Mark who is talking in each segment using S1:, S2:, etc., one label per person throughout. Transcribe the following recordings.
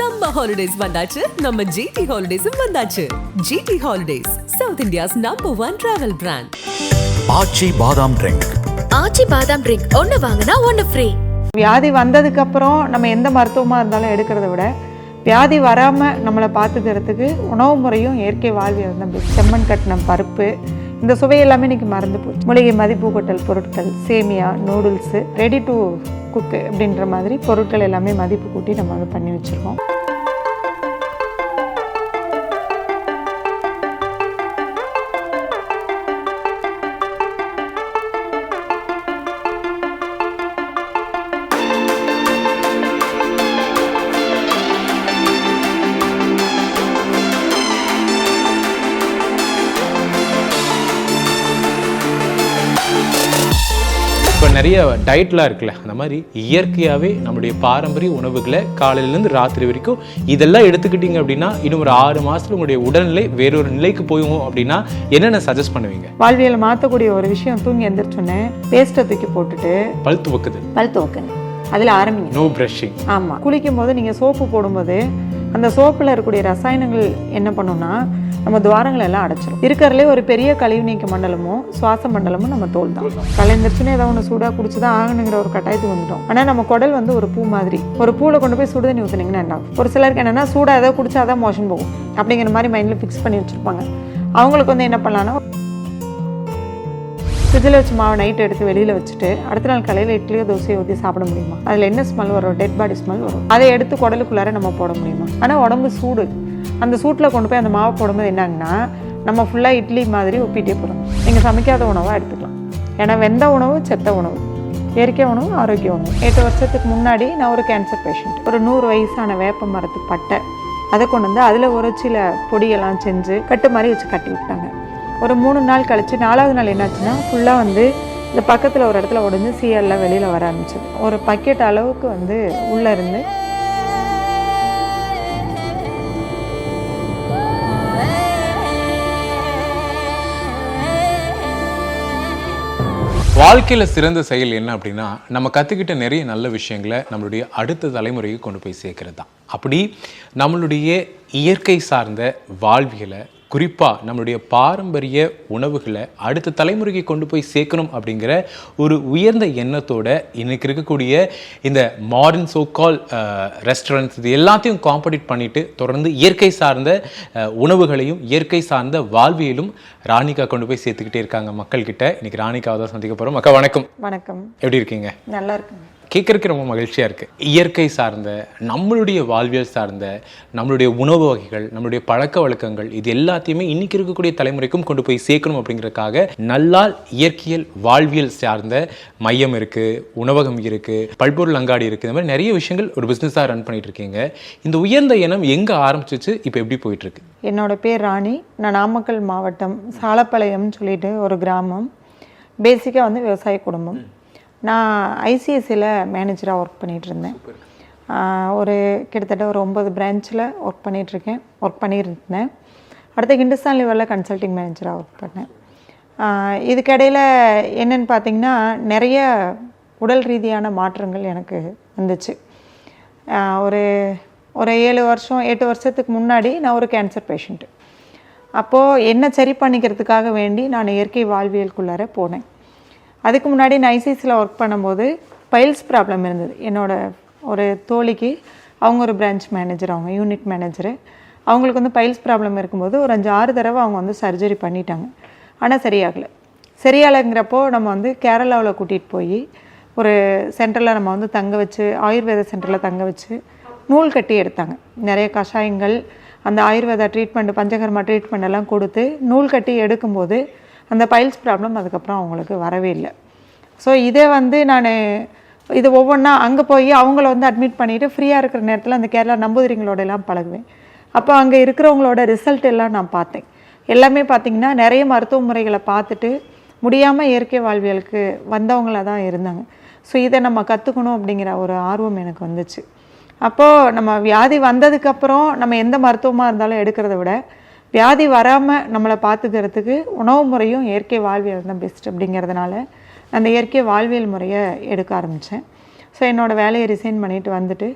S1: Summer holidays வந்தாச்சு. நம்ம GT ஹாலிடேஸும் வந்தாச்சு. GT holidays south India's number one travel brand
S2: Aachi பாதாம் ட்ரிங்க்
S3: ஆச்சி பாதாம் ட்ரிங்க் ஒன்னு வாங்கினா ஒன்னு ஃப்ரீ
S4: வியாதி வந்ததுக்கு அப்புறம் நம்ம எந்த மருத்துவமாக இருந்தாலும் எடுக்கிறத விட வியாதி வராமல் நம்மளை பார்த்துக்கிறதுக்கு உணவு முறையும் இயற்கை வாழ்வியல் தான். செம்மண் கட்டின பருப்பு இந்த சுவை எல்லாமே இன்னைக்கு மறந்து போச்சு. மூலிகை மதிப்பு கூட்டல் பொருட்கள் சேமியா நூடுல்ஸு ரெடி டு குக்கு அப்படின்ற மாதிரி பொருட்கள் எல்லாமே மதிப்பு கூட்டி நம்ம அதை பண்ணி வச்சுருக்கோம்.
S5: நிறைய டயட்லாம் இருக்குல்ல அந்த மாதிரி இயற்கையாகவே நம்மளுடைய பாரம்பரிய உணவுகளை காலையிலேருந்து ராத்திரி வரைக்கும் இதெல்லாம் எடுத்துக்கிட்டீங்க அப்படின்னா இன்னும் ஒரு ஆறு மாதத்துல உங்களுடைய உடல்நிலை வேறொரு நிலைக்கு போயும் அப்படின்னா என்னென்ன சஜஸ்ட் பண்ணுவீங்க?
S4: வாழ்வியலை மாற்றக்கூடிய ஒரு விஷயம் தூங்கி எந்திரிச்சோன்னே பேஸ்ட்டை தூக்கி போட்டுட்டு
S5: பல் துவக்குது
S4: பல் துவக்கணும் அதில் ஆரம்பிங்க.
S5: நோ ப்ரஷிங்
S4: ஆமாம் குளிக்கும் போது நீங்கள் சோப்பு போடும்போது அந்த சோப்பில் இருக்கக்கூடிய ரசாயனங்கள் என்ன பண்ணும்னா நம்ம துவாரங்களை எல்லாம் அடைச்சிடும் இருக்கிறதுலே ஒரு பெரிய கழிவு நீக்க மண்டலமும் சுவாச மண்டலமும் நம்ம தோல் தான் கலைந்துருச்சுன்னு ஏதோ ஒன்று சூடாக குடிச்சு தான் ஆகணுங்கிற ஒரு கட்டாயத்துக்கு வந்துட்டோம். ஆனால் நம்ம குடல் வந்து ஒரு பூ மாதிரி ஒரு பூவில் கொண்டு போய் சுடுதண்ணி ஊற்றுனீங்கன்னா என்ன ஆகும்? ஒரு சிலருக்கு என்னென்னா சூடாக ஏதோ குடிச்சா தான் மோஷன் போகும். அப்படிங்கிற மாதிரி மைண்டில் ஃபிக்ஸ் பண்ணி வச்சுருப்பாங்க. அவங்களுக்கு வந்து என்ன பண்ணலான்னா ஃப்ரிட்ஜில் வச்ச மாவு நைட் எடுத்து வெளியில் வச்சுட்டு அடுத்த நாள் காலையில் இட்லியோ தோசையோ ஊற்றி சாப்பிட முடியுமா? அதில் என்ன ஸ்மெல் வரும்? டெட் பாடி ஸ்மெல் வரும். அதை எடுத்து குடலுக்குள்ளார நம்ம போட முடியுமா? ஆனால் உடம்பு சூடு. அந்த சூட்டில் கொண்டு போய் அந்த மாவை போடும்போது என்னங்கன்னா நம்ம ஃபுல்லாக இட்லி மாதிரி ஒப்பிட்டே போகிறோம் நீங்கள் சமைக்காத உணவாக எடுத்துக்கலாம். ஏன்னா வெந்த உணவு செத்த உணவு. இயற்கை உணவு ஆரோக்கிய உணவு. எட்டு வருஷத்துக்கு முன்னாடி நான் ஒரு கேன்சர் பேஷண்ட் ஒரு நூறு வயசான வேப்ப மரத்து பட்டை. அதை கொண்டு வந்து அதில் ஒரு சில பொடியெல்லாம் செஞ்சு கட்டு மாதிரி வச்சு கட்டி விட்டாங்க. ஒரு மூணு நாள் கழித்து நாலாவது நாள் என்னாச்சுன்னா ஃபுல்லாக வந்து இந்த பக்கத்தில் ஒரு இடத்துல உடஞ்சி சீயெல்லாம் வெளியில் வர ஆரம்பிச்சது. ஒரு பக்கெட் அளவுக்கு வந்து உள்ளே இருந்து
S5: வாழ்க்கையில் சிறந்த செயல் என்ன அப்படின்னா நம்ம கற்றுக்கிட்ட நிறைய நல்ல விஷயங்களை நம்மளுடைய அடுத்த தலைமுறைக்கு கொண்டு போய் சேர்க்கறது தான் அப்படி நம்மளுடைய இயற்கை சார்ந்த வாழ்வியலை குறிப்பா நம்மளுடைய பாரம்பரிய உணவுகளை அடுத்த தலைமுறைக்கு கொண்டு போய் சேர்க்கணும் அப்படிங்கிற ஒரு உயர்ந்த எண்ணத்தோட இன்னைக்கு இருக்கக்கூடிய இந்த மாடர்ன் சோகால் ரெஸ்டாரண்ட்ஸ் இது எல்லாத்தையும் காம்படிட் பண்ணிட்டு தொடர்ந்து இயற்கை சார்ந்த உணவுகளையும் இயற்கை சார்ந்த வாழ்வியலும் ராணிகா கொண்டு போய் சேர்த்துக்கிட்டே இருக்காங்க மக்கள்கிட்ட. இன்னைக்கு ராணிகாவை தான் சந்திக்க போறோம். அக்கா வணக்கம்.
S4: வணக்கம்.
S5: எப்படி இருக்கீங்க?
S4: நல்லா இருக்குங்க.
S5: கேட்கறதுக்கு ரொம்ப மகிழ்ச்சியாக இருக்குது இயற்கை சார்ந்த நம்மளுடைய வாழ்வியல் சார்ந்த நம்மளுடைய உணவு வகைகள் நம்மளுடைய பழக்க வழக்கங்கள் இது எல்லாத்தையுமே இன்னைக்கு இருக்கக்கூடிய தலைமுறைக்கும் கொண்டு போய் சேர்க்கணும் அப்படிங்கிறதுக்காக நல்லால் இயற்கையல் வாழ்வியல் சார்ந்த மையம் இருக்குது உணவகம் இருக்குது பல்பொருள் அங்காடி இருக்குது இந்த மாதிரி நிறைய விஷயங்கள் ஒரு பிஸ்னஸாக ரன் பண்ணிகிட்டு இருக்கீங்க. இந்த உயர்ந்த எண்ணம் எங்கே ஆரம்பிச்சிச்சு இப்போ எப்படி போயிட்டுருக்கு
S4: என்னோட பேர் ராணி. நான் நாமக்கல் மாவட்டம் சாலப்பாளையம்னு சொல்லிட்டு ஒரு கிராமம். பேசிக்காக வந்து விவசாய குடும்பம். நான் ஐசிஎஸ்சியில் மேனேஜராக ஒர்க் ஆஹ் ஒரு கிட்டத்தட்ட ஒரு ஒம்பது பிரான்ச்சில் ஒர்க் பண்ணிகிட்ருக்கேன் ஒர்க் பண்ணியிருந்தேன். அடுத்து ஹிந்துஸ்தான் லெவலில் கன்சல்டிங் மேனேஜராக ஒர்க் பண்ணேன். இதுக்கிடையில் என்னன்னு பார்த்தீங்கன்னா நிறைய உடல் ரீதியான மாற்றங்கள் எனக்கு வந்துச்சு. ஒரு ஒரு ஏழு வருஷம் எட்டு வருஷத்துக்கு முன்னாடி நான் ஒரு கேன்சர் பேஷண்ட்டு அப்போது என்ன சரி பண்ணிக்கிறதுக்காக வேண்டி நான் இயற்கை வாழ்வியலுக்குள்ளார போனேன். அதுக்கு முன்னாடி நைசிஸில் ஒர்க் பண்ணும்போது பைல்ஸ் ப்ராப்ளம் இருந்தது. என்னோடய ஒரு தோழிக்கு அவங்க ஒரு பிரான்ச் மேனேஜர் அவங்க யூனிட் மேனேஜரு அவங்களுக்கு வந்து பைல்ஸ் ப்ராப்ளம் இருக்கும்போது ஒரு அஞ்சு ஆறு தடவை அவங்க வந்து சர்ஜரி பண்ணிட்டாங்க. ஆனால் சரியாகலை. சரியாகலைங்கிறப்போ நம்ம வந்து கேரளாவில் கூட்டிகிட்டு போய் ஒரு சென்டரில் நம்ம வந்து தங்க வச்சு ஆயுர்வேத சென்டரில் தங்க வச்சு நூல் கட்டி எடுத்தாங்க. நிறைய கஷாயங்கள் அந்த ஆயுர்வேதா ட்ரீட்மெண்ட் பஞ்சகர்மா ட்ரீட்மெண்ட் எல்லாம் கொடுத்து நூல் கட்டி எடுக்கும்போது அந்த பைல்ஸ் ப்ராப்ளம் அதுக்கப்புறம் அவங்களுக்கு வரவே இல்லை. ஸோ இதே வந்து நான் இது ஒவ்வொன்றா அங்கே போய் அவங்கள வந்து அட்மிட் பண்ணிவிட்டு ஃப்ரீயாக இருக்கிற நேரத்தில் அந்த கேரளா நம்பூதிரிங்களோட எல்லாம் பழகுவேன். அப்போ அங்கே இருக்கிறவங்களோட ரிசல்ட் எல்லாம் நான் பார்த்தேன். எல்லாமே பார்த்தீங்கன்னா நிறைய மருத்துவ முறைகளை பார்த்துட்டு முடியாமல் இயற்கை வாழ்வியலுக்கு வந்தவங்களாக தான் இருந்தாங்க. ஸோ இதை நம்ம கற்றுக்கணும் அப்படிங்கிற ஒரு ஆர்வம் எனக்கு வந்துச்சு. அப்போது நம்ம வியாதி வந்ததுக்கப்புறம் நம்ம எந்த மருத்துவமாக இருந்தாலும் எடுக்கிறத விட வியாதி வராமல் நம்மளை பார்த்துக்கிறதுக்கு உணவு முறையும் இயற்கை வாழ்வியல் தான் பெஸ்ட் அப்படிங்கிறதுனால அந்த இயற்கை வாழ்வியல் முறையை எடுக்க ஆரம்பித்தேன் ஸோ என்னோடய வேலையை ரிசைன் பண்ணிட்டு வந்துட்டு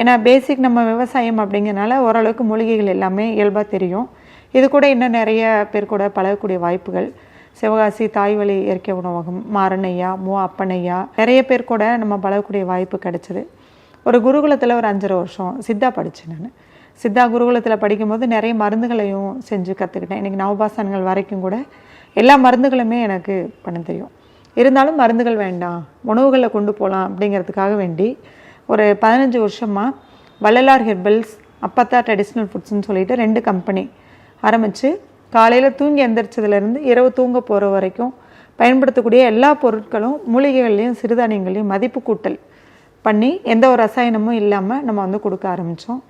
S4: ஏன்னா பேசிக் நம்ம விவசாயம் அப்படிங்கிறனால ஓரளவுக்கு மூலிகைகள் எல்லாமே இயல்பாக தெரியும். இது கூட இன்னும் நிறைய பேர் கூட பழகக்கூடிய வாய்ப்புகள். சிவகாசி தாய்வழி இயற்கை உணவகம் மாரணையா மு அப்பனையா நிறைய பேர் கூட நம்ம பழகக்கூடிய வாய்ப்பு கிடச்சிது. ஒரு குருகுலத்தில் ஒரு அஞ்சரை வருஷம் சித்தா படித்தேன் நான். சித்தா குருகுலத்தில் படிக்கும்போது நிறைய மருந்துகளையும் செஞ்சு கற்றுக்கிட்டேன் இன்றைக்கி நவபாசனங்கள் வரைக்கும் கூட எல்லா மருந்துகளுமே எனக்கு பண்ண தெரியும். இருந்தாலும் மருந்துகள் வேண்டாம். உணவுகளை கொண்டு போகலாம் அப்படிங்கிறதுக்காக வேண்டி ஒரு பதினஞ்சு வருஷமாக வள்ளலார் ஹெர்பல்ஸ் அப்பத்தா ட்ரெடிஷ்னல் ஃபுட்ஸ்னு சொல்லிட்டு ரெண்டு கம்பெனி ஆரம்பித்து காலையில் தூங்கி எந்திரிச்சதுலேருந்து இரவு தூங்க போகிற வரைக்கும் பயன்படுத்தக்கூடிய எல்லா பொருட்களும் மூலிகைகள்லையும் சிறுதானியங்கள்லையும் மதிப்பு கூட்டல் பண்ணி எந்த ஒரு ரசாயனமும் இல்லாமல் நம்ம வந்து கொடுக்க ஆரம்பித்தோம்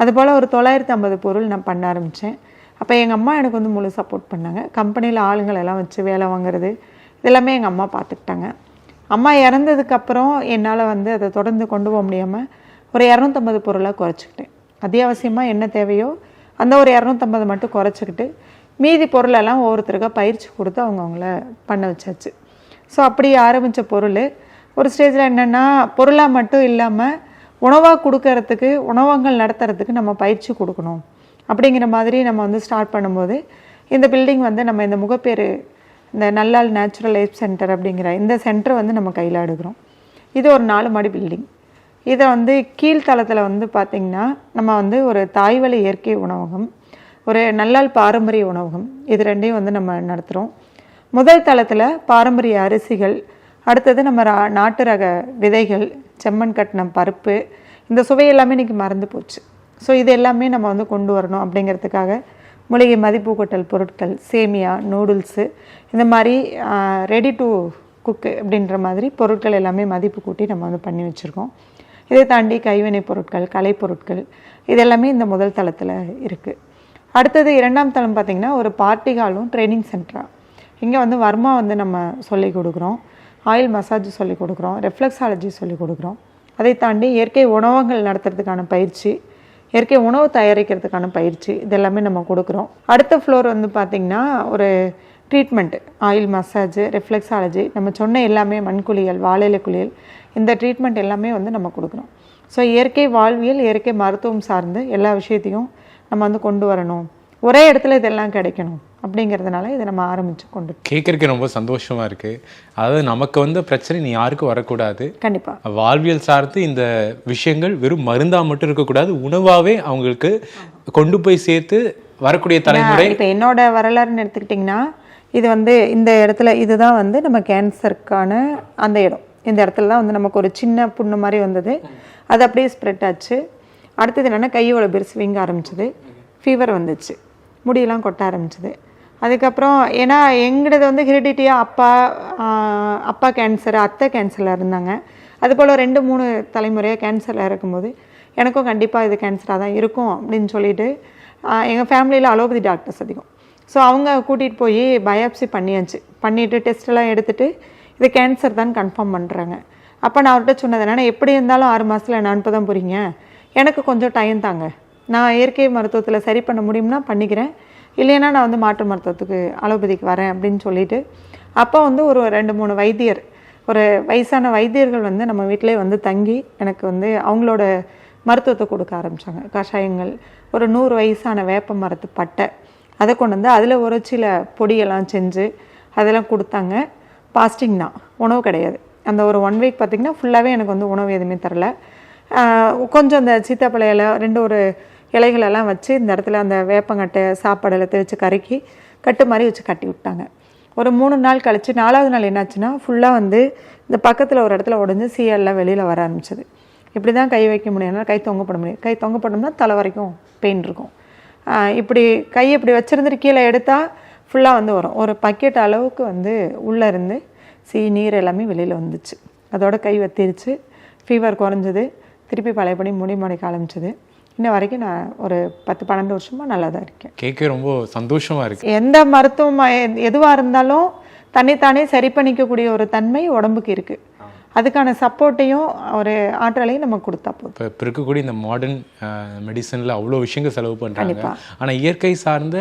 S4: அதுபோல் ஒரு தொள்ளாயிரத்தி ஐம்பது பொருள் நான் பண்ண ஆரம்பித்தேன் அப்போ எங்கள் அம்மா எனக்கு வந்து முழு சப்போர்ட் பண்ணாங்க. கம்பெனியில் ஆளுங்களெல்லாம் வச்சு வேலை வாங்குறது இதெல்லாமே எங்கள் அம்மா பார்த்துக்கிட்டாங்க அம்மா இறந்ததுக்கப்புறம் என்னால் வந்து அதை தொடர்ந்து கொண்டு போக முடியாமல் ஒரு இரநூத்தம்பது பொருளாக குறைச்சிக்கிட்டேன். அத்தியாவசியமாக என்ன தேவையோ அந்த ஒரு இரநூத்தம்பது மட்டும் குறைச்சிக்கிட்டு மீதி பொருளெல்லாம் ஒவ்வொருத்தருக்காக பயிற்சி கொடுத்து அவங்கவுங்கள பண்ண வச்சாச்சு. ஸோ அப்படி ஆரம்பித்த பொருள் ஒரு ஸ்டேஜில் என்னென்னா பொருளாக மட்டும் இல்லாமல் உணவாக கொடுக்கறதுக்கு உணவகங்கள் நடத்துறதுக்கு நம்ம பயிற்சி கொடுக்கணும். அப்படிங்கிற மாதிரி நம்ம வந்து ஸ்டார்ட் பண்ணும்போது இந்த பில்டிங் வந்து நம்ம இந்த முகப்பேறு இந்த நல்லால் நேச்சுரல் லைஃப் சென்டர் அப்படிங்கிற இந்த சென்டர் வந்து நம்ம கையில் எடுக்கிறோம். இது ஒரு நாலு மாடி பில்டிங் இதை வந்து கீழ்த்தளத்தில் வந்து பார்த்திங்கன்னா நம்ம வந்து ஒரு தாய்வழி இயற்கை உணவகம் ஒரு நல்லால் பாரம்பரிய உணவகம் இது ரெண்டையும் வந்து நம்ம நடத்துகிறோம் முதல் தளத்தில் பாரம்பரிய அரிசிகள் அடுத்தது நம்ம நாட்டு ரக விதைகள் செம்மண் கட்டினம் பருப்பு இந்த சுவை எல்லாமே இன்றைக்கி மறந்து போச்சு. ஸோ இது எல்லாமே நம்ம வந்து கொண்டு வரணும் அப்படிங்கிறதுக்காக மூலிகை மதிப்பு கொட்டல் பொருட்கள் சேமியா நூடுல்ஸு இந்த மாதிரி ரெடி டு குக்கு அப்படின்ற மாதிரி பொருட்கள் எல்லாமே மதிப்பு கூட்டி நம்ம வந்து பண்ணி வச்சுருக்கோம். இதை தாண்டி கைவினை பொருட்கள் கலை பொருட்கள் இது எல்லாமே இந்த முதல் தளத்தில் இருக்குது அடுத்தது இரண்டாம் தளம் பார்த்திங்கன்னா ஒரு பார்ட்டி ஹாலும் ட்ரைனிங் சென்டராக இங்கே வந்து வர்மா வந்து நம்ம சொல்லி கொடுக்குறோம். ஆயில் மசாஜ் சொல்லி கொடுக்குறோம் ரெஃப்ளெக்ஸாலஜி சொல்லி கொடுக்குறோம். அதை தாண்டி இயற்கை உணவகங்கள் நடத்துறதுக்கான பயிற்சி இயற்கை உணவு தயாரிக்கிறதுக்கான பயிற்சி இதெல்லாமே நம்ம கொடுக்குறோம். அடுத்த ஃப்ளோர் வந்து பார்த்திங்கன்னா ஒரு ட்ரீட்மெண்ட் ஆயில் மசாஜ் ரெஃப்ளெக்ஸாலஜி நம்ம சொன்ன எல்லாமே மண்குளியல் வாழையிலை குளியல் இந்த ட்ரீட்மெண்ட் எல்லாமே வந்து நம்ம கொடுக்குறோம். ஸோ இயற்கை வாழ்வியல் இயற்கை மருத்துவம் சார்ந்து எல்லா விஷயத்தையும் நம்ம வந்து கொண்டு வரணும். ஒரே இடத்துல இதெல்லாம் கிடைக்கணும். அப்படிங்கிறதுனால இதை நம்ம ஆரம்பித்து கொண்டு
S5: கேட்கறதுக்கு ரொம்ப சந்தோஷமா இருக்கு. அதாவது நமக்கு வந்த பிரச்சனை நீ யாருக்கும் வரக்கூடாது.
S4: கண்டிப்பாக
S5: வாழ்வியல் சார்ந்து இந்த விஷயங்கள் வெறும் மருந்தா மட்டும் இருக்கக்கூடாது உணவாவே அவங்களுக்கு கொண்டு போய் சேர்த்து வரக்கூடிய தலைமுறை.
S4: இப்போ என்னோட வரலாறுன்னு எடுத்துக்கிட்டிங்கன்னா இது வந்து இந்த இடத்துல இதுதான் வந்து நம்ம கேன்சருக்கான அந்த இடம். இந்த இடத்துல தான் வந்து நமக்கு ஒரு சின்ன புண்ணு மாதிரி வந்தது. அது அப்படியே ஸ்ப்ரெட் ஆச்சு. அடுத்தது என்னென்னா கையோட பெருசு வீங்க ஆரம்பிச்சது. ஃபீவர் வந்துச்சு. முடியெல்லாம் கொட்ட ஆரம்பிச்சது. அதுக்கப்புறம் ஏன்னா எங்களது வந்து ஹெரிடிட்டியாக அப்பா அப்பா கேன்சர் அத்தை கேன்சரில் இருந்தாங்க. அதுபோல் ரெண்டு மூணு தலைமுறையாக கேன்சரில் இருக்கும்போது எனக்கும் கண்டிப்பாக இது கேன்சராக தான் இருக்கும் அப்படின்னு சொல்லிட்டு எங்கள் ஃபேமிலியில் அலோபதி டாக்டர்ஸ் அதிகம். ஸோ அவங்க கூட்டிகிட்டு போய் பயாப்சி பண்ணியாச்சு. பண்ணிவிட்டு டெஸ்ட்டெல்லாம் எடுத்துகிட்டு இது கேன்சர் தான் கன்ஃபார்ம் பண்ணுறாங்க அப்போ நான் அவர்கிட்ட சொன்னது என்னென்னா எப்படி இருந்தாலும் ஆறு மாதத்தில் என்ன அனுப்ப தான் போகிறீங்க எனக்கு கொஞ்சம் டைம் தாங்க. நான் இயற்கை மருத்துவத்தில் சரி பண்ண முடியும்னா பண்ணிக்கிறேன். இல்லைன்னா நான் வந்து மாற்று மருத்துவத்துக்கு அலோபதிக்கு வரேன் அப்படின்னு சொல்லிட்டு அப்போ வந்து ஒரு ரெண்டு மூணு வைத்தியர் ஒரு வயசான வைத்தியர்கள் வந்து நம்ம வீட்டிலே வந்து தங்கி எனக்கு வந்து அவங்களோட மருத்துவத்தை கொடுக்க ஆரம்பித்தாங்க கஷாயங்கள் ஒரு நூறு வயசான வேப்ப மரத்து பட்டை அதை கொண்டு வந்து அதில் ஒரு சில பொடியெல்லாம் செஞ்சு அதெல்லாம் கொடுத்தாங்க. பாஸ்டிங் தான் உணவு கிடையாது. அந்த ஒரு ஒன் வீக் பார்த்திங்கன்னா ஃபுல்லாகவே எனக்கு வந்து உணவு எதுவுமே தரல. கொஞ்சம் அந்த சீத்தாப்பழையில ரெண்டு ஒரு இலைகளெல்லாம் வச்சு இந்த இடத்துல அந்த வேப்பங்கட்டை சாப்பாடு எல்லாத்தையும் வச்சு கருக்கி கட்டு மாதிரி வச்சு கட்டி விட்டாங்க. ஒரு மூணு நாள் கழித்து நாலாவது நாள் என்னாச்சுன்னா ஃபுல்லாக வந்து இந்த பக்கத்தில் ஒரு இடத்துல உடஞ்சி சீயெல்லாம் வெளியில் வர ஆரம்பிச்சது. இப்படி தான் கை வைக்க முடியும். கை தொங்க போட முடியும். கை தொங்க தலை வரைக்கும் பெயின் இருக்கும். இப்படி கை இப்படி வச்சுருந்துட்டு கீழே எடுத்தால் ஃபுல்லாக வந்து வரும். ஒரு பக்கெட் அளவுக்கு வந்து உள்ளே இருந்து சீ நீர் எல்லாமே வெளியில் வந்துச்சு. அதோட கை வத்திருச்சு. ஃபீவர் குறைஞ்சது. திருப்பி பழையபடி முடி முளைக்க ஆரம்பிச்சது. இன்ன வரைக்கும் நான் ஒரு பத்து பன்னெண்டு வருஷமாக நல்லா தான் இருக்கேன்.
S5: கேட்க ரொம்ப சந்தோஷமா இருக்கு.
S4: எந்த மருத்துவம் எதுவாக இருந்தாலும் தன்னைத்தானே சரி பண்ணிக்கக்கூடிய ஒரு தன்மை உடம்புக்கு இருக்குது அதுக்கான சப்போர்ட்டையும் ஒரு ஆற்றலையும் நம்ம கொடுத்தா போதும்.
S5: இப்போ இப்போ இருக்கக்கூடிய இந்த மாடர்ன் மெடிசனில் அவ்வளோ விஷயங்கள் செலவு பண்ணுறாங்க ஆனால் இயற்கை சார்ந்த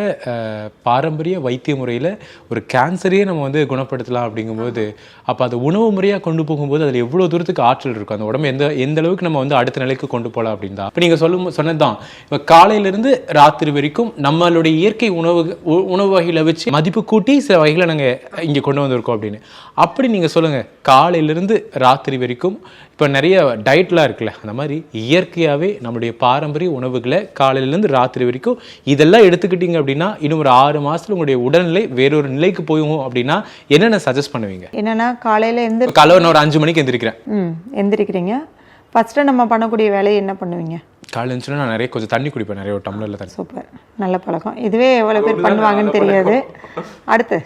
S5: பாரம்பரிய வைத்திய முறையில் ஒரு கேன்சரையே நம்ம வந்து குணப்படுத்தலாம் அப்படிங்கும்போது அப்போ அது உணவு முறையாக கொண்டு போகும்போது அதில் எவ்வளோ தூரத்துக்கு ஆற்றல் இருக்கும்? அந்த உடம்பு எந்த எந்த அளவுக்கு நம்ம வந்து அடுத்த நிலைக்கு கொண்டு போகலாம் அப்படின்னு தான் இப்போ நீங்கள் சொல்லும் சொன்னது தான் இப்போ காலையிலேருந்து ராத்திரி வரைக்கும் நம்மளுடைய இயற்கை உணவு உணவு வகைகளை வச்சு மதிப்பு கூட்டி சில வகைகளை நாங்கள் இங்கே கொண்டு வந்திருக்கோம் அப்படின்னு. அப்படி நீங்கள் சொல்லுங்கள் காலையிலேருந்து ராத்திரி வரைக்கும். இப்போ நிறைய டயட்லாம் இருக்குல்ல அந்த மாதிரி இயற்கையாகவே நம்மளுடைய பாரம்பரிய உணவுகளை காலையிலேருந்து ராத்திரி வரைக்கும் இதெல்லாம் எடுத்துக்கிட்டீங்க அப்படின்னா இன்னும் ஒரு ஆறு மாதத்துல உங்களுடைய உடல்நிலை வேறொரு நிலைக்கு போகும் அப்படின்னா என்னென்ன சஜஸ்ட் பண்ணுவீங்க?
S4: என்னன்னா காலையில் எந்த
S5: காலையில் நான் ஒரு அஞ்சு மணிக்கு எந்திரிக்கிறேன்.
S4: ம் எந்திரிக்கிறீங்க. ஃபஸ்ட்டு நம்ம பண்ணக்கூடிய வேலையை என்ன பண்ணுவீங்க?
S5: காலையில் இருந்துச்சுன்னா நான் நிறைய கொஞ்சம் தண்ணி குடிப்பேன் நிறைய ஒரு டம்ளரில் தண்ணி.
S4: சூப்பர் நல்ல பழக்கம். இதுவே எவ்வளோ பேர் பண்ணுவாங்கன்னு தெரியாது. அடுத்து.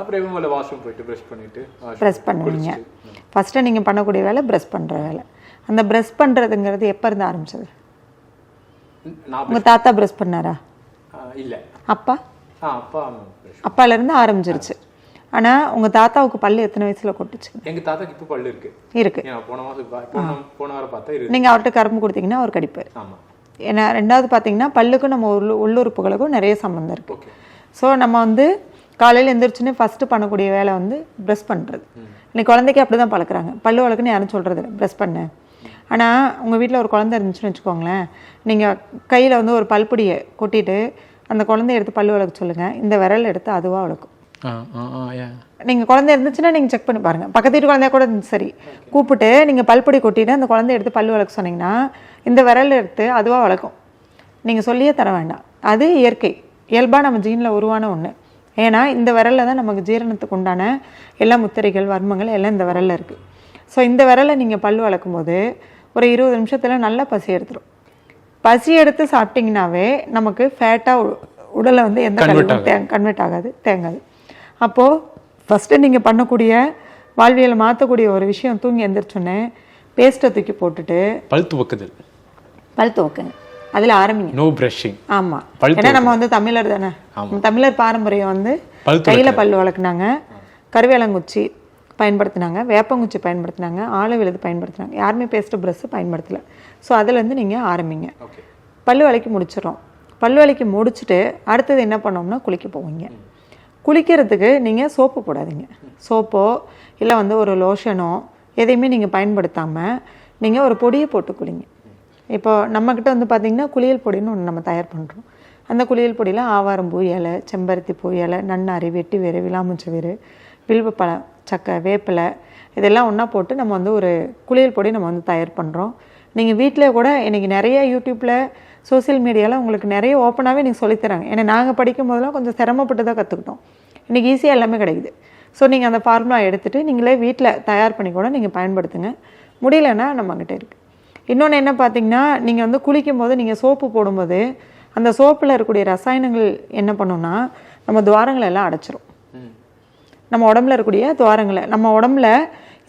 S5: அப்புறம் வாஷ்ரூம் போயிட்டு ப்ரஷ் பண்ணிட்டு
S4: ப்ரெஸ் பண்ணுவீங்க. ஃபஸ்ட்டு நீங்கள் பண்ணக்கூடிய வேலை ப்ரெஸ் பண்ணுற வேலை. அந்த ப்ரெஸ் பண்ணுறதுங்கிறது எப்போ இருந்து ஆரம்பிச்சது? உங்கள் தாத்தா ப்ரெஸ் பண்ணாரா?
S5: இல்லை.
S4: அப்பா?
S5: அப்பா
S4: அப்பாலேருந்து ஆரம்பிச்சிருச்சு. ஆனால் உங்கள் தாத்தாவுக்கு பல்லு எத்தனை வயசில் கொட்டுச்சு
S5: எங்கள் தாத்தாக்கு இப்போ பல்லு இருக்கு.
S4: இருக்கு.
S5: போன மாதம் போன வாரம் பார்த்தா இருக்கு.
S4: நீங்கள் அவர்கிட்ட கரும்பு கொடுத்தீங்கன்னா அவர் கடிப்பார்.
S5: ஆமாம்
S4: ஏன்னா ரெண்டாவது பார்த்தீங்கன்னா பல்லுக்கும் நம்ம உள்ள உள்ளுறுப்புகளுக்கும் நிறைய சம்மந்தம் இருக்குது ஸோ நம்ம வந்து காலையில் எந்திரிச்சுன்னு ஃபஸ்ட்டு பண்ணக்கூடிய வேலை வந்து ப்ரெஸ் பண்ணுறது இன்னைக்கு குழந்தைக்கு அப்படி தான் பழக்குறாங்க. பல்லு வழக்குன்னு யாரும் சொல்கிறது ப்ரெஸ் பண்ணு. ஆனால் உங்கள் வீட்டில் ஒரு குழந்தை இருந்துச்சுன்னு வச்சுக்கோங்களேன் நீங்கள் கையில் வந்து ஒரு பல்பொடியை கொட்டிட்டு அந்த குழந்தைய எடுத்து பல்லு வளர்க்க சொல்லுங்கள் இந்த விரல் எடுத்து அதுவாக வளர்க்கும். நீங்கள் குழந்தை இருந்துச்சுன்னா நீங்கள் செக் பண்ணி பாருங்கள் பக்கத்து வீட்டு குழந்தைய கூட இருந்துச்சு சரி. கூப்பிட்டு நீங்கள் பல்பொடி கொட்டிட்டு அந்த குழந்தைய எடுத்து பல்லு வளர்க்க சொன்னீங்கன்னா இந்த விரல் எடுத்து அதுவாக வளர்க்கும். நீங்கள் சொல்லியே தர வேண்டாம். அது இயற்கை. இயல்பாக நம்ம ஜீனில் உருவான ஒன்று ஏன்னா இந்த விரலில் தான் நமக்கு ஜீரணத்துக்கு உண்டான எல்லா முத்திரைகள் வர்மங்கள் எல்லாம் இந்த விரலில் இருக்குது ஸோ இந்த விரலை நீங்கள் பல் வளர்க்கும் போது ஒரு இருபது நிமிஷத்தில் நல்லா பசி எடுத்துரும். பசி எடுத்து சாப்பிட்டீங்கன்னாவே நமக்கு ஃபேட்டாக உடலை வந்து எந்த கழிவும் தே கன்வெர்ட் ஆகாது தேங்காது. அப்போது ஃபஸ்ட்டு நீங்கள் பண்ணக்கூடிய வாழ்வியலை மாற்றக்கூடிய ஒரு விஷயம் தூங்கி எந்திரிச்சோன்னே பேஸ்ட்டை தூக்கி போட்டுட்டு
S5: பல் துவக்குதல்.
S4: பல் துவக்குங்க. அதில் ஆரம்பிங்க.
S5: நோ பிரஷிங்
S4: ஆமாம்
S5: பல்
S4: ஏன்னா நம்ம வந்து தமிழர் தானே? தமிழர் பாரம்பரியம் வந்து
S5: பல்
S4: கையில் பல் வளர்க்குனாங்க கருவேலங்குச்சி பயன்படுத்தினாங்க வேப்பங்குச்சி பயன்படுத்தினாங்க ஆழ விழுது பயன்படுத்தினாங்க. யாருமே பேஸ்ட்டு ப்ரஷ்ஷு பயன்படுத்தலை. ஸோ அதுலேருந்து நீங்கள் ஆரம்பிங்க. பல்லு விலைக்கு முடிச்சிடும் பல்லு விலைக்கு முடிச்சுட்டு அடுத்தது என்ன பண்ணோம்னா குளிக்க போவீங்க. குளிக்கிறதுக்கு நீங்கள் சோப்பு போடாதீங்க. சோப்போ இல்லை வந்து ஒரு லோஷனோ எதையுமே நீங்கள் பயன்படுத்தாமல் நீங்கள் ஒரு பொடியை போட்டு குளிங்க. இப்போ நம்மக்கிட்ட வந்து பார்த்திங்கன்னா குளியல் பொடின்னு ஒன்று நம்ம தயார் பண்ணுறோம் அந்த குளியல் பொடியில் ஆவாரம்பூ இலை செம்பருத்தி பூ இலை நன்னாரி வெட்டி வேறு விளாமுச்ச வேறு வில்வப்பழம் சக்கை வேப்பிலை இதெல்லாம் ஒன்றா போட்டு நம்ம வந்து ஒரு குளியல் பொடி நம்ம வந்து தயார் பண்ணுறோம் நீங்கள் வீட்டில் கூட இன்றைக்கி நிறைய யூடியூப்பில் சோஷியல் மீடியாவில் உங்களுக்கு நிறைய ஓப்பனாகவே நீங்கள் சொல்லித்தராங்க ஏன்னா நாங்கள் படிக்கும் போதெல்லாம் கொஞ்சம் சிரமப்பட்டு தான் கற்றுக்கிட்டோம் இன்றைக்கி ஈஸியாக எல்லாமே கிடைக்குது. ஸோ நீங்கள் அந்த ஃபார்முலா எடுத்துகிட்டு நீங்களே வீட்டில் தயார் பண்ணி கூட நீங்கள் பயன்படுத்துங்க. முடியலன்னா நம்மக்கிட்ட இருக்குது இன்னொன்று என்ன பார்த்தீங்கன்னா நீங்கள் வந்து குளிக்கும் போது நீங்கள் சோப்பு போடும்போது அந்த சோப்பில் இருக்கக்கூடிய ரசாயனங்கள் என்ன பண்ணுன்னா நம்ம துவாரங்களை எல்லாம் அடைச்சிரும். நம்ம உடம்புல இருக்கக்கூடிய துவாரங்களை நம்ம உடம்புல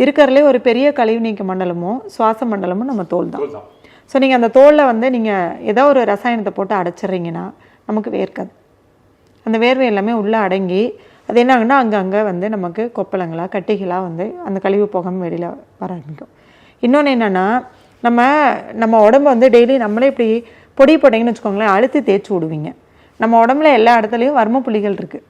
S4: இருக்கிறதுலே ஒரு பெரிய கழிவு நீக்க மண்டலமும் சுவாச மண்டலமும் நம்ம தோல் தான். ஸோ நீங்கள் அந்த தோலில் வந்து நீங்கள் ஏதோ ஒரு ரசாயனத்தை போட்டு அடைச்சிட்றீங்கன்னா நமக்கு வேர்க்காது. அந்த வேர்வை எல்லாமே உள்ளே அடங்கி அது என்ன ஆகுன்னா அங்கங்கே வந்து நமக்கு கொப்பளங்களாக கட்டிகளாக வந்து அந்த கழிவு போகாமல் வெளியில் வர ஆரம்பிக்கும். இன்னொன்று என்னென்னா நம்ம நம்ம உடம்ப வந்து டெய்லி நம்மளே இப்படி பொடி போட்டிங்கன்னு வச்சுக்கோங்களேன் அழுத்தி தேய்ச்சி விடுவீங்க. நம்ம உடம்புல எல்லா இடத்துலையும் வர்ம புள்ளிகள் இருக்குது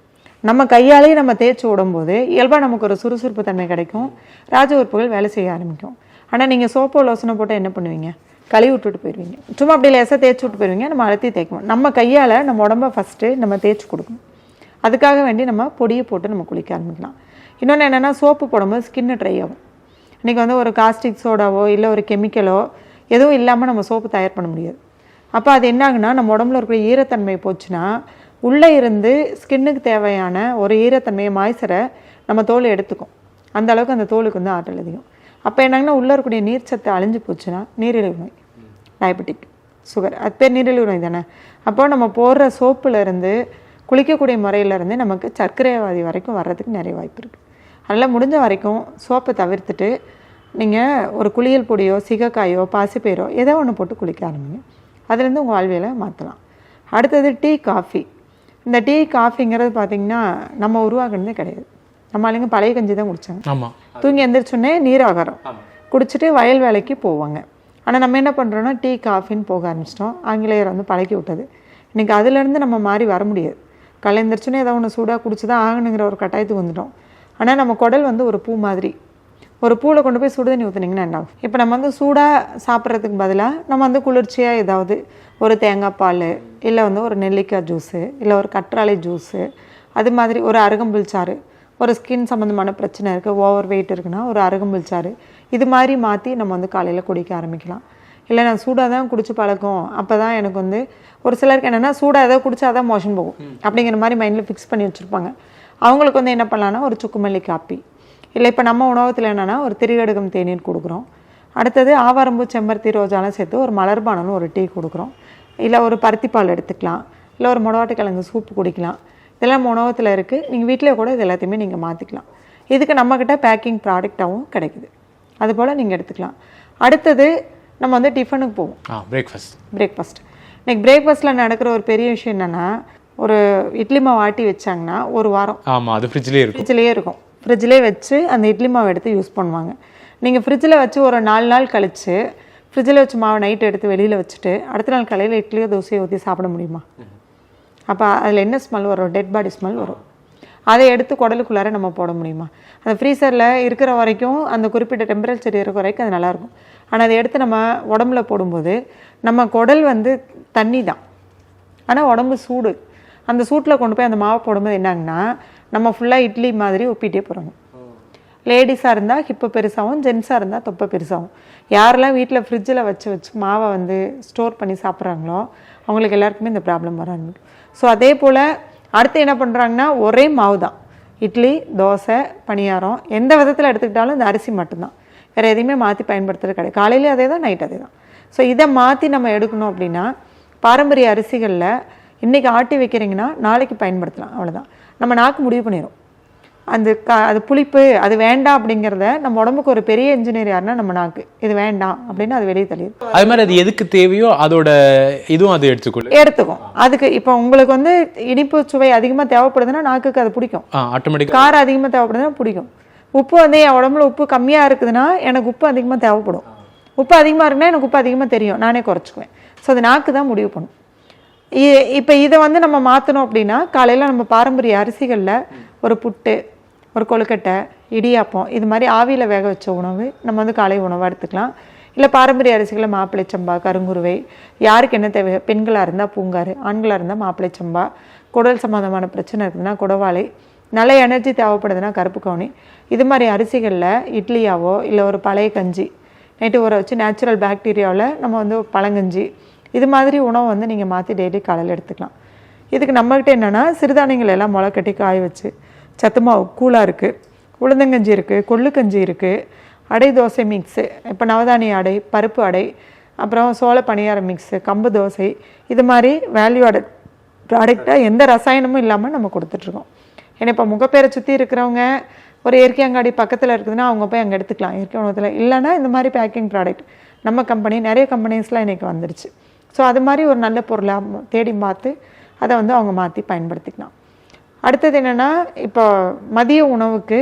S4: நம்ம கையாலேயே நம்ம தேய்ச்சி விடும்போது இயல்பாக நமக்கு ஒரு சுறுசுறுப்பு தன்மை கிடைக்கும். ராஜ உறுப்புகள் வேலை செய்ய ஆரம்பிக்கும். ஆனால் நீங்கள் சோப்போ லோசனை போட்டால் என்ன பண்ணுவீங்க? கழுவி விட்டுட்டு போயிடுவீங்க சும்மா அப்படி லேசாக தேய்ச்சி விட்டு போயிடுவீங்க நம்ம அழுத்தி தேய்க்கணும் நம்ம கையால் நம்ம உடம்ப ஃபஸ்ட்டு நம்ம தேய்ச்சி கொடுக்கணும். அதுக்காக வேண்டி நம்ம பொடியை போட்டு நம்ம குளிக்க ஆரம்பிக்கலாம். இன்னொன்று என்னென்னா சோப்பு போடும்போது ஸ்கின்னு ட்ரை ஆகும். இன்றைக்கி வந்து ஒரு காஸ்டிக் சோடாவோ இல்லை ஒரு கெமிக்கலோ எதுவும் இல்லாமல் நம்ம சோப்பு தயார் பண்ண முடியாது. அப்போ அது என்னாகுன்னா நம்ம உடம்புல இருக்கிற ஈரத்தன்மை போச்சுன்னா உள்ளே இருந்து ஸ்கின்னுக்கு தேவையான ஒரு ஈரத்தன்மையை மாய்ச்சரை நம்ம தோல் எடுத்துக்கும். அந்த அளவுக்கு அந்த தோலுக்கு வந்து ஆற்றல் அதிகம். அப்போ என்னங்கன்னா உள்ளே இருக்கக்கூடிய நீர்ச்சத்து அழிஞ்சு போச்சுன்னா நீரிழிவு நோய் டயபெட்டிக் சுகர் அது பேர் நீரிழிவு நோய் தானே? அப்போ நம்ம போடுற சோப்புலேருந்து குளிக்கக்கூடிய முறையிலேருந்து நமக்கு சர்க்கரைவாதி வரைக்கும் வர்றதுக்கு நிறைய வாய்ப்பு இருக்குது அதனால் முடிஞ்ச வரைக்கும் சோப்பை தவிர்த்துட்டு நீங்கள் ஒரு குளியல் பொடியோ சிகக்காயோ பாசிப்பயிரோ ஏதோ ஒன்று போட்டு குளிக்க ஆரம்பிங்க. அதுலேருந்து உங்கள் வாழ்வியலை மாற்றலாம் அடுத்தது டீ காஃபி. இந்த டீ காஃபிங்கிறது பார்த்திங்கன்னா நம்ம உருவாக்குனதே கிடையாது. நம்ம ஆளுங்க பழைய கஞ்சி தான் குடிச்சாங்க.
S5: ஆமா.
S4: தூங்கி எந்திரிச்சோடனே நீராகாரம் குடிச்சிட்டு வயல் வேலைக்கு போவாங்க. ஆனால் நம்ம என்ன பண்ணுறோன்னா டீ காஃபின்னு போக ஆரம்பிச்சிட்டோம். ஆங்கிலேயர் வந்து பழக்கி விட்டது. இன்னைக்கு அதுலேருந்து நம்ம மாறி வர முடியாது. காலைல எந்திரிச்சோன்னே ஏதோ ஒன்று சூடாக குடிச்சு தான் ஆகணுங்கிற ஒரு கட்டாயத்துக்கு வந்துட்டோம். ஆனால் நம்ம குடல் வந்து ஒரு பூ மாதிரி. ஒரு பூவில் கொண்டு போய் சுடு தண்ணி ஊற்றுனீங்கன்னா என்ன ஆகும்? இப்போ நம்ம வந்து சூடாக சாப்பிட்றதுக்கு பதிலாக நம்ம வந்து குளிர்ச்சியாக ஏதாவது ஒரு தேங்காய் பால் இல்லை வந்து ஒரு நெல்லிக்காய் ஜூஸு இல்லை ஒரு கற்றாழை ஜூஸு அது மாதிரி ஒரு அருகம்புல் சாறு ஒரு ஸ்கின் சம்மந்தமான பிரச்சனை இருக்குது ஓவர் வெயிட் இருக்குன்னா ஒரு அருகம்புல் சாறு இது மாதிரி மாற்றி நம்ம வந்து காலையில் குடிக்க ஆரம்பிக்கலாம். இல்லை நான் சூடாக தான் குடிச்சு பழக்கம். அப்போ தான் எனக்கு வந்து ஒரு சிலருக்கு என்னென்னா சூடாக ஏதோ குடிச்சா தான் மோஷன் போகும். அப்படிங்கிற மாதிரி மைண்டில் ஃபிக்ஸ் பண்ணி வச்சுருப்பாங்க. அவங்களுக்கு வந்து என்ன பண்ணலான்னா ஒரு சுக்குமல்லி காப்பி. இல்லை இப்போ நம்ம உணவகத்தில் என்னென்னா ஒரு திரிகடுகம் தேநீர் கொடுக்குறோம். அடுத்தது ஆவாரம்பூ செம்பருத்தி ரோஜாலாம் சேர்த்து ஒரு மலர்பானம்னு ஒரு டீ கொடுக்குறோம். இல்லை ஒரு பருத்திப்பால் எடுத்துக்கலாம். இல்லை ஒரு முடவாட்டுக்கிழங்கு சூப்பு குடிக்கலாம். இதெல்லாம் நம்ம உணவகத்தில் இருக்குது நீங்கள் வீட்டிலே கூட இது எல்லாத்தையுமே நீங்கள் மாற்றிக்கலாம் இதுக்கு நம்மக்கிட்ட பேக்கிங் ப்ராடக்டாகவும் கிடைக்குது. அதுபோல் நீங்கள் எடுத்துக்கலாம். அடுத்தது நம்ம வந்து டிஃபனுக்கு போவோம்.
S5: பிரேக்ஃபாஸ்ட்
S4: பிரேக்ஃபாஸ்ட் இன்னைக்கு பிரேக்ஃபாஸ்ட்டில் நடக்கிற ஒரு பெரிய விஷயம் என்னென்னா ஒரு இட்லி மாவு ஆட்டி வச்சாங்கன்னா ஒரு வாரம்.
S5: ஆமா அது ஃப்ரிட்ஜ்லேயே இருக்கும்.
S4: ஃப்ரிட்ஜ்லேயே இருக்கும். ஃப்ரிட்ஜ்லேயே வச்சு அந்த இட்லி மாவு எடுத்து யூஸ் பண்ணுவாங்க. நீங்கள் ஃப்ரிட்ஜில் வச்சு ஒரு நாலு நாள் கழித்து ஃப்ரிட்ஜில் வச்சு மாவு நைட் எடுத்து வெளியில் வச்சுட்டு அடுத்த நாள் காலையில் இட்லியோ தோசையோ ஊற்றி சாப்பிட முடியுமா? அப்போ அதில் என்ன ஸ்மெல் வரும்? டெட் பாடி ஸ்மெல் வரும். அதை எடுத்து குடலுக்குள்ளார நம்ம போட முடியுமா? அந்த ஃப்ரீசரில் இருக்கிற வரைக்கும் அந்த குறிப்பிட்ட டெம்பரேச்சர் இருக்கிற வரைக்கும் அது நல்லாயிருக்கும். ஆனால் அதை எடுத்து நம்ம உடம்புல போடும்போது நம்ம குடல் வந்து தண்ணி தான் ஆனால் உடம்பு சூடு. அந்த சூட்டில் கொண்டு போய் அந்த மாவை போடும்போது என்னாங்கன்னா நம்ம ஃபுல்லாக இட்லி மாதிரி ஒப்பிட்டே போகிறோம் லேடிஸாக இருந்தால் ஹிப்பு பெருசாகவும் ஜென்ஸாக இருந்தால் தொப்பை பெருசாகும் யாரெல்லாம் வீட்டில் ஃப்ரிட்ஜில் வச்சு வச்சு மாவை வந்து ஸ்டோர் பண்ணி சாப்பிட்றாங்களோ அவங்களுக்கு எல்லாருக்குமே இந்த ப்ராப்ளம் வர ஆரம்பிக்கும் ஸோ அதே போல் அடுத்து என்ன பண்ணுறாங்கன்னா ஒரே மாவு தான் இட்லி தோசை பணியாரம் எந்த விதத்தில் எடுத்துக்கிட்டாலும் இந்த அரிசி மட்டும்தான். வேறு எதையுமே மாற்றி பயன்படுத்துறது கிடையாது. காலையிலே அதே தான் நைட் அதே தான் ஸோ இதை மாற்றி நம்ம எடுக்கணும் அப்படின்னா பாரம்பரிய அரிசிகளில் இன்றைக்கி ஆட்டி வைக்கிறீங்கன்னா நாளைக்கு பயன்படுத்தலாம் அவ்வளவுதான். நம்ம நாக்கு முடிவு பண்ணிடும் அந்த க அது புளிப்பு அது வேண்டாம் அப்படிங்கிறத நம்ம உடம்புக்கு ஒரு பெரிய இன்ஜினியர் யாருன்னா நம்ம நாக்கு. இது வேண்டாம் அப்படின்னு அது வெளியே தள்ளிடும்
S5: அது மாதிரி அது எதுக்கு தேவையோ அதோட இதுவும் அது எடுத்துக்கொள்ளு
S4: எடுத்துக்கும். அதுக்கு இப்போ உங்களுக்கு வந்து இனிப்பு சுவை அதிகமாக தேவைப்படுதுன்னா நாக்குக்கு அது பிடிக்கும்.
S5: ஆ ஆட்டோமேட்டிக்காக
S4: காரம் அதிகமாக தேவைப்படுதுன்னா பிடிக்கும். உப்பு வந்து என் உடம்புல உப்பு கம்மியாக இருக்குதுன்னா எனக்கு உப்பு அதிகமாக தேவைப்படும். உப்பு அதிகமாக இருக்குன்னா எனக்கு உப்பு அதிகமாக தெரியும். நானே குறைச்சிக்குவேன். ஸோ அது நாக்கு தான் முடிவு பண்ணும். இப்போ இதை வந்து நம்ம மாற்றணும் அப்படின்னா காலையில் நம்ம பாரம்பரிய அரிசிகளில் ஒரு புட்டு ஒரு கொழுக்கட்டை இடியாப்பம் இது மாதிரி ஆவியில் வேக வச்ச உணவு நம்ம வந்து காலை உணவாக எடுத்துக்கலாம். இல்லை பாரம்பரிய அரிசிகளை மாப்பிளைச்சம்பா கருங்குருவை யாருக்கு என்ன தேவை பெண்களாக இருந்தால் பூங்காறு ஆண்களாக இருந்தால் மாப்பிளைச்சம்பா குடல் சம்மந்தமான பிரச்சனை இருக்குதுன்னா குடவாளை நல்ல எனர்ஜி தேவைப்படுதுன்னா கருப்பு கவுனி. இது மாதிரி அரிசிகளில் இட்லியாவோ இல்லை ஒரு பழைய கஞ்சி நைட்டு ஊற வச்சு நேச்சுரல் பாக்டீரியாவில் நம்ம வந்து பழங்கஞ்சி இது மாதிரி உணவு வந்து நீங்கள் மாற்றி டெய்லி காலையில் எடுத்துக்கலாம். இதுக்கு நம்மக்கிட்ட என்னென்னா சிறுதானியங்கள் எல்லாம் முளை கட்டி காய வச்சு சத்து மாவு கூழாக இருக்குது உளுந்தங்கஞ்சி இருக்குது கொள்ளுக்கஞ்சி இருக்குது அடை தோசை மிக்ஸு இப்போ நவதானிய அடை பருப்பு அடை அப்புறம் சோள பணியார மிக்ஸு கம்பு தோசை இது மாதிரி வேல்யூ ஆடட் ப்ராடக்டாக எந்த ரசாயனமும் இல்லாமல் நம்ம கொடுத்துட்ருக்கோம். ஏன்னா இப்போ முகப்பேரை சுற்றி இருக்கிறவங்க ஒரு இயற்கை அங்காடி பக்கத்தில் இருக்குதுன்னா அவங்க போய் அங்கே எடுத்துக்கலாம். இயற்கை உணவத்தில் இல்லைன்னா இந்த மாதிரி பேக்கிங் ப்ராடக்ட் நம்ம கம்பெனி நிறைய கம்பெனிஸ்லாம் இன்றைக்கி வந்துருச்சு. ஸோ அது மாதிரி ஒரு நல்ல பொருளாக தேடி பார்த்து அதை வந்து அவங்க மாற்றி பயன்படுத்திக்கலாம். அடுத்தது என்னென்னா இப்போ மதிய உணவுக்கு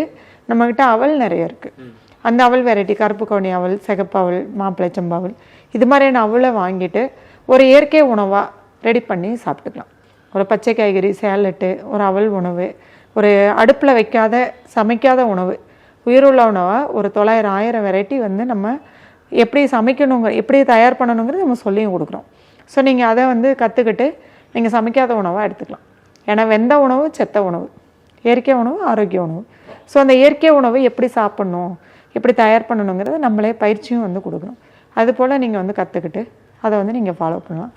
S4: நம்மக்கிட்ட அவல் நிறைய இருக்குது அந்த அவல் வெரைட்டி கருப்பு கவுனி அவல் சிகப்பு அவல் மாப்பிள்ளை சம்பாவல் இது மாதிரியான அவலை வாங்கிட்டு ஒரு இயற்கை உணவாக ரெடி பண்ணி சாப்பிட்டுக்கலாம். ஒரு பச்சை காய்கறி சேலட்டு ஒரு அவல் உணவு ஒரு அடுப்பில் வைக்காத சமைக்காத உணவு உயிருள்ள உணவாக ஒரு தொள்ளாயிரம் ஆயிரம் வெரைட்டி வந்து நம்ம எப்படி சமைக்கணுங்க எப்படி தயார் பண்ணணுங்கிறது நம்ம சொல்லியும் கொடுக்குறோம். ஸோ நீங்கள் அதை வந்து கற்றுக்கிட்டு நீங்கள் சமைக்காத உணவாக எடுத்துக்கலாம். ஏன்னா வெந்த உணவு செத்த உணவு. இயற்கை உணவு ஆரோக்கிய உணவு. ஸோ அந்த இயற்கை உணவை எப்படி சாப்பிட்ணும் எப்படி தயார் பண்ணணுங்கிறத நம்மளே பயிற்சியும் வந்து கொடுக்கணும். அதுபோல் நீங்கள் வந்து கற்றுக்கிட்டு அதை வந்து நீங்கள் ஃபாலோ பண்ணலாம்.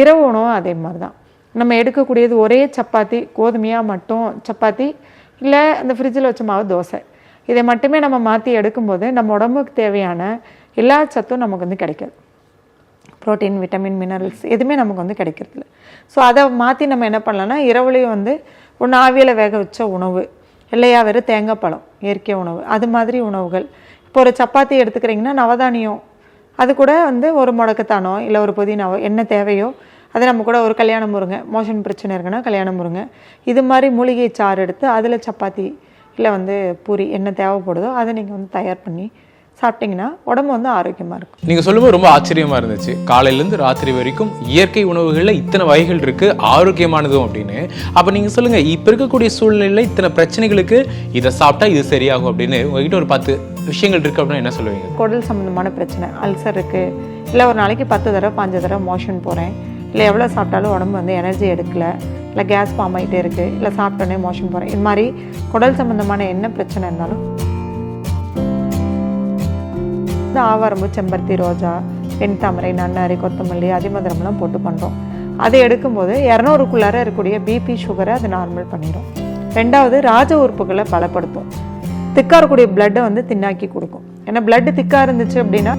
S4: இரவு உணவும் அதே மாதிரி தான் நம்ம எடுக்கக்கூடியது ஒரே சப்பாத்தி கோதுமையாக மட்டும் சப்பாத்தி இல்லை அந்த ஃப்ரிட்ஜில் வச்ச மாவு தோசை. இதை மட்டுமே நம்ம மாற்றி எடுக்கும்போது நம்ம உடம்புக்கு தேவையான எல்லா சத்தும் நமக்கு வந்து கிடைக்காது புரோட்டீன் விட்டமின் மினரல்ஸ் எதுவுமே நமக்கு வந்து கிடைக்கிறதில்ல. ஸோ அதை மாற்றி நம்ம என்ன பண்ணலாம்னா இரவுலேயும் வந்து ஒன்று ஆவியில் வேக வச்ச உணவு இல்லையா வெறும் தேங்காய் பழம் இயற்கை உணவு அது மாதிரி உணவுகள். இப்போ ஒரு சப்பாத்தி எடுத்துக்கிறீங்கன்னா நவதானியம் அது கூட வந்து ஒரு முடக்கத்தானோ இல்லை ஒரு புதினாவோ என்ன தேவையோ அது நம்ம கூட ஒரு கல்யாணம் முருங்க மோஷன் பிரச்சனை இருக்குன்னா கல்யாணம் முருங்க இது மாதிரி மூலிகை சாறு எடுத்து அதில் சப்பாத்தி இல்லை வந்து பூரி என்ன தேவைப்படுதோ அதை நீங்கள் வந்து தயார் பண்ணி சாப்பிட்டிங்கன்னா உடம்பு வந்து ஆரோக்கியமாக இருக்கும்.
S5: நீங்க சொல்லும்போது ரொம்ப ஆச்சரியமா இருந்துச்சு. காலையில இருந்து ராத்திரி வரைக்கும் இயற்கை உணவுகள்ல இத்தனை வகைகள் இருக்கு ஆரோக்கியமானதும் அப்படின்னு. அப்ப நீங்க சொல்லுங்க இப்ப இருக்கக்கூடிய சூழ்நிலையில இத்தனை பிரச்சனைகளுக்கு இதை சாப்பிட்டா இது சரியாகும் அப்படின்னு உங்ககிட்ட ஒரு பத்து விஷயங்கள் இருக்கு அப்படின்னா என்ன சொல்லுவீங்க?
S4: குடல் சம்மந்தமான பிரச்சனை அல்சர் இருக்குது இல்லை ஒரு நாளைக்கு பத்து தடவை பாஞ்சு தடவை மோஷன் போகிறேன் இல்லை எவ்வளோ சாப்பிட்டாலும் உடம்பு வந்து எனர்ஜி எடுக்கல. இல்லை கேஸ் ஃபார்ம் ஆகிட்டே இருக்குது இல்லை சாப்பிட்டோன்னே மோஷன் போகிறேன் இது மாதிரி குடல் சம்மந்தமான என்ன பிரச்சனை இருந்தாலும் இந்த ஆவாரம்பு செம்பருத்தி ரோஜா வெண்தாமரை நன்னாரி கொத்தமல்லி அதிமதுரம்லாம் போட்டு பண்ணுறோம் அதை எடுக்கும்போது இரநூறுக்குள்ளார இருக்கக்கூடிய பிபி சுகரை அது நார்மல் பண்ணிடும் ரெண்டாவது ராஜ உறுப்புகளை பலப்படுத்தும். திக்காக இருக்கக்கூடிய பிளட்டை வந்து தின்னாக்கி கொடுக்கும். ஏன்னா பிளட்டு திக்காக இருந்துச்சு அப்படின்னா